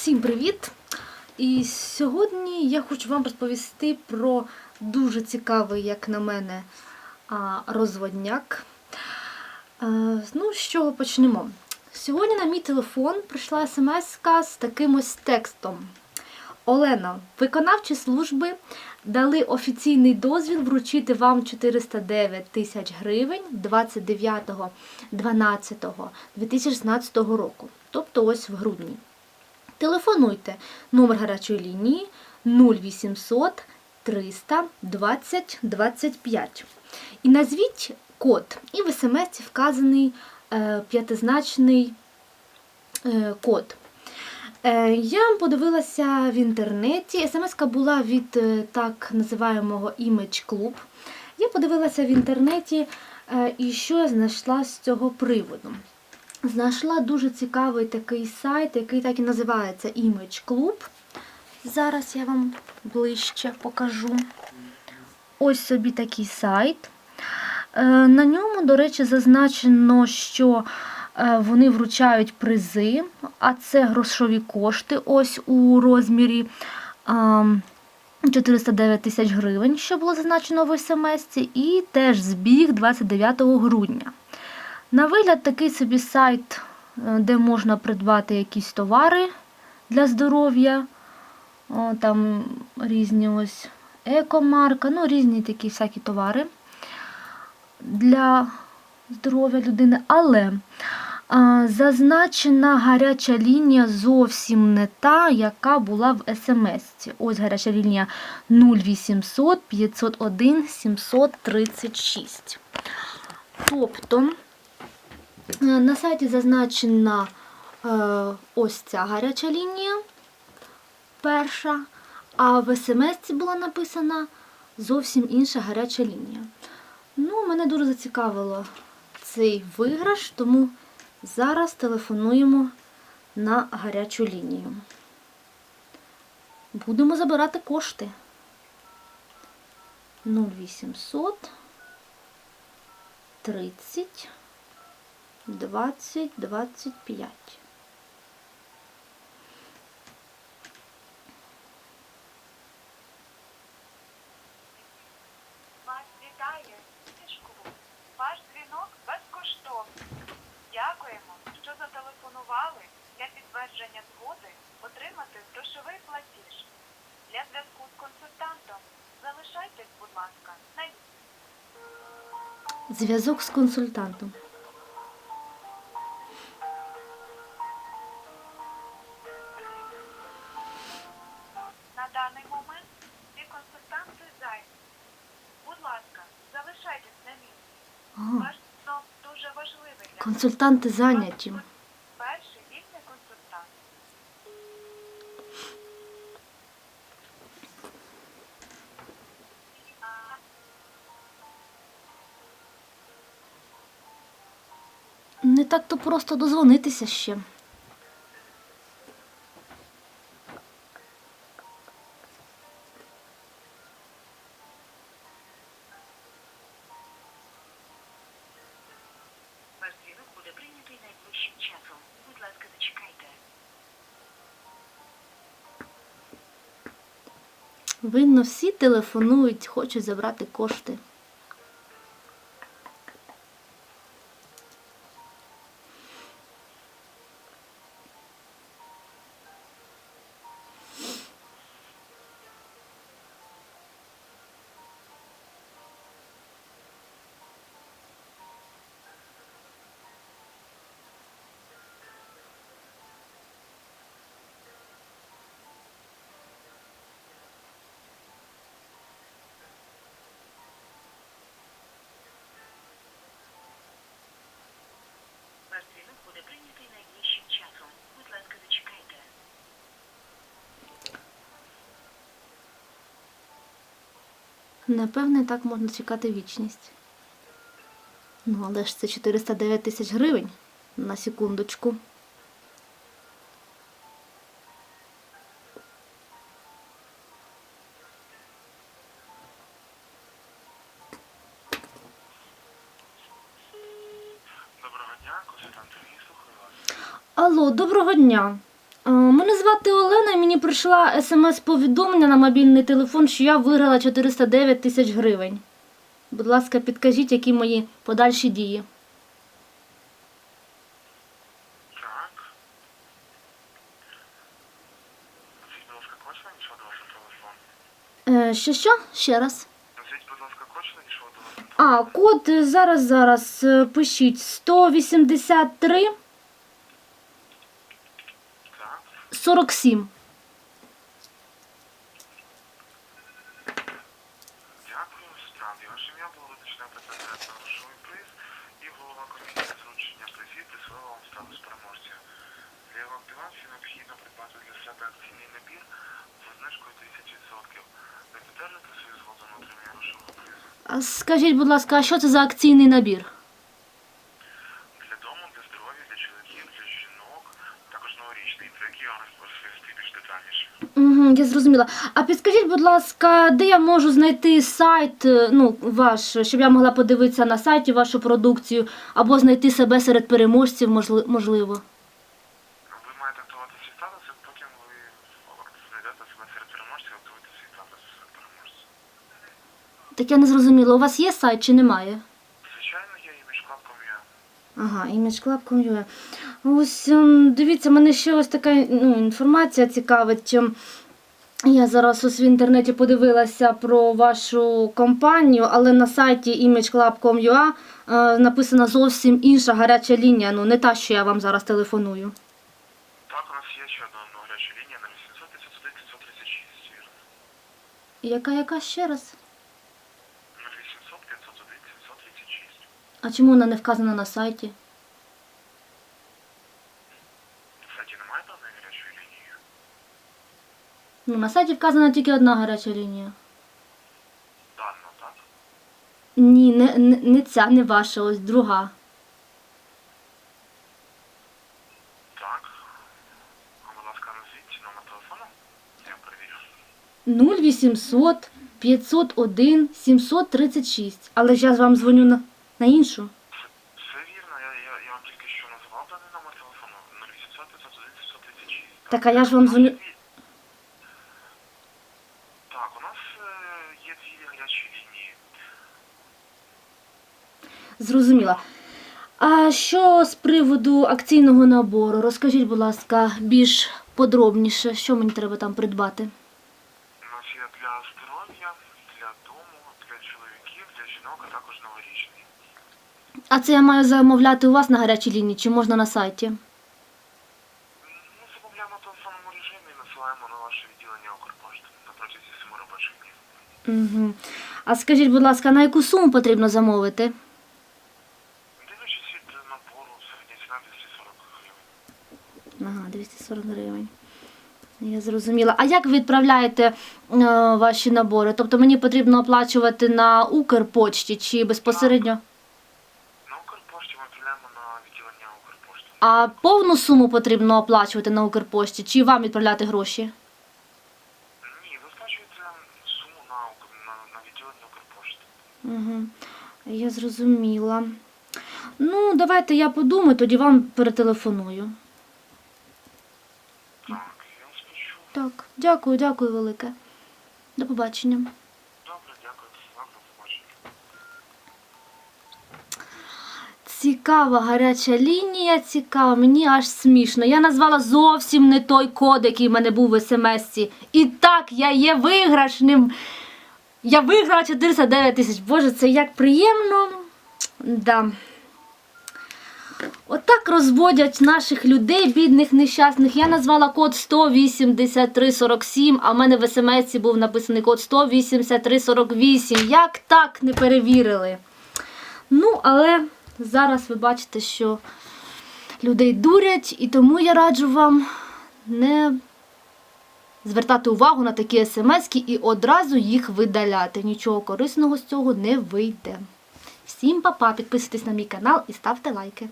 Всім привіт! І сьогодні я хочу вам розповісти про дуже цікавий, як на мене, розводняк. Е, Ну, з чого почнемо? Сьогодні на мій телефон прийшла смс з таким ось текстом. Олена, виконавчі служби дали офіційний дозвіл вручити вам 409 тисяч гривень 29.12.2016 року, тобто ось в грудні. Телефонуйте. Номер гарячої лінії 0800 300 20 25. І назвіть код. І в смс вказаний е, п'ятизначний е, код. Е, Я подивилася в інтернеті. смс була від е, так називаємого Image Club. Я подивилася в інтернеті е, і що я знайшла з цього приводу. Знайшла дуже цікавий такий сайт, який так і називається Image Club. Зараз я вам ближче покажу. Ось собі такий сайт. Е, На ньому, до речі, зазначено, що е, вони вручають призи, а це грошові кошти ось у розмірі 409 тисяч гривень, що було зазначено в смс, і теж збіг 29 грудня. На вигляд такий собі сайт, е, де можна придбати якісь товари для здоров'я. Там різні ось екомарка, ну різні такі всякі товари для здоров'я людини. Але зазначена гаряча лінія зовсім не та, яка була в смс. Ось гаряча лінія 0800 501 736. Тобто на сайті зазначена е, ось ця гаряча лінія перша, а в смс була написана зовсім інша гаряча лінія. Ну, мене дуже зацікавило цей виграш, тому зараз телефонуємо на гарячу лінію. Будемо забирати кошти. 0800 30 20, 25. Вас вітає Тишкову. Ваш дзвінок безкоштовний. Дякуємо, що зателефонували для підтвердження згоди отримати грошовий платіж. Для зв'язку з консультантом залишайтесь, будь ласка, на Зв'язок з консультантом. Консультанти зайняті. Перший вільний консультант. Не так то просто дозвонитися ще. Видно, всі телефонують, хочуть забрати кошти. Напевне, так можна чекати вічність. Ну, але ж це 409 тисяч гривень на секундочку. Доброго дня, Сергій, слухаю вас. Алло, доброго дня. Е, Мене звати Олена, і мені прийшла смс-повідомлення на мобільний телефон, що я виграла 409 тисяч гривень. Будь ласка, підкажіть, які мої подальші дії. Так. Що. Е, що що? Ще раз. Телефон. А, код зараз, зараз е, пишіть 183 Так. 47. Дякую. Справді, ваше ім'я було визначено претендент на грошовий приз і голова комісії з вручення призів присвоїла вам статус переможця. Для його активації необхідно придбати для себе акційний набір з знижкою 30%. Ви підтверджуєте свою згоду на отримання грошового призу? А скажіть, будь ласка, а що це за акційний набір? Для дому, для здоров'я, для чоловіків, для жінок, також новорічний, про який я вам розповісти більш детальніше. Угу, я зрозуміла. А підскажіть, будь ласка, де я можу знайти сайт, е, ну, ваш, щоб я могла подивитися на сайті вашу продукцію, або знайти себе серед переможців, можливо. Ви маєте актувати свій статус, і потім ви знайдете себе серед переможців, актуєте свій статус серед переможців. Так я не зрозуміла, у вас є сайт чи немає? Звичайно, є я. Ага, imageclub.com.ua. Ось ем, дивіться, мене ще ось така ну, інформація цікавить. Я зараз ось в інтернеті подивилася про вашу компанію, але на сайті imageclub.com.ua е, написана зовсім інша гаряча лінія, ну не та, що я вам зараз телефоную. Так, у нас є ще одна одна гаряча лінія на 800 501 536, вірно. Яка яка ще раз? 0800 501 536. А чому вона не вказана на сайті? На сайті немає даної гарячої лінії? Ну, на сайті вказана тільки одна гаряча лінія. Дано, так? Ні, не, не, не ця, не ваша, ось друга. Так. А, будь ласка, назвіть номер телефону. Я перевірю. 0800 501 736. Але ж я вам дзвоню на, на іншу. Все, вірно, я, я, я вам тільки що назвав даний номер телефону 0800 501 536. Так, а я ж вам дзвоню. Так, у нас е, є дві гарячі лінії. Зрозуміла. А що з приводу акційного набору? Розкажіть, будь ласка, більш подробніше, що мені треба там придбати? У нас є для здоров'я, для дому, для чоловіків, для жінок, а також новорічний. А це я маю замовляти у вас на гарячій лінії чи можна на сайті? Ми замовляємо в телефонному режимі і насилаємо на ваше відділення Укрпошти на протязі 7 робочих днів. Угу. А скажіть, будь ласка, на яку суму потрібно замовити? Дивлячись від набору, середня ціна 240 гривень. Ага, 240 гривень. Я зрозуміла. А як ви відправляєте е, ваші набори? Тобто мені потрібно оплачувати на Укрпочті чи безпосередньо? На Укрпошті ми відправляємо на відділення Укрпошти. А повну суму потрібно оплачувати на Укрпошті, чи вам відправляти гроші? Ні, ви сплачуєте суму на, Укр- на, на відділення Укрпошти. Угу. Я зрозуміла. Ну, давайте я подумаю, тоді вам перетелефоную. Так, дякую, дякую велике. До побачення. Добре, дякую. Вам до побачення. Цікава гаряча лінія, цікава, мені аж смішно. Я назвала зовсім не той код, який в мене був в смс-ці. І так, я є виграшним. Я виграла 409 тисяч. Боже, це як приємно. Да. Отак розводять наших людей, бідних, нещасних. Я назвала код 18347, а в мене в смс був написаний код 18348. Як так не перевірили? Ну, але зараз ви бачите, що людей дурять, і тому я раджу вам не звертати увагу на такі смски і одразу їх видаляти. Нічого корисного з цього не вийде. Всім па-па, підписуйтесь на мій канал і ставте лайки.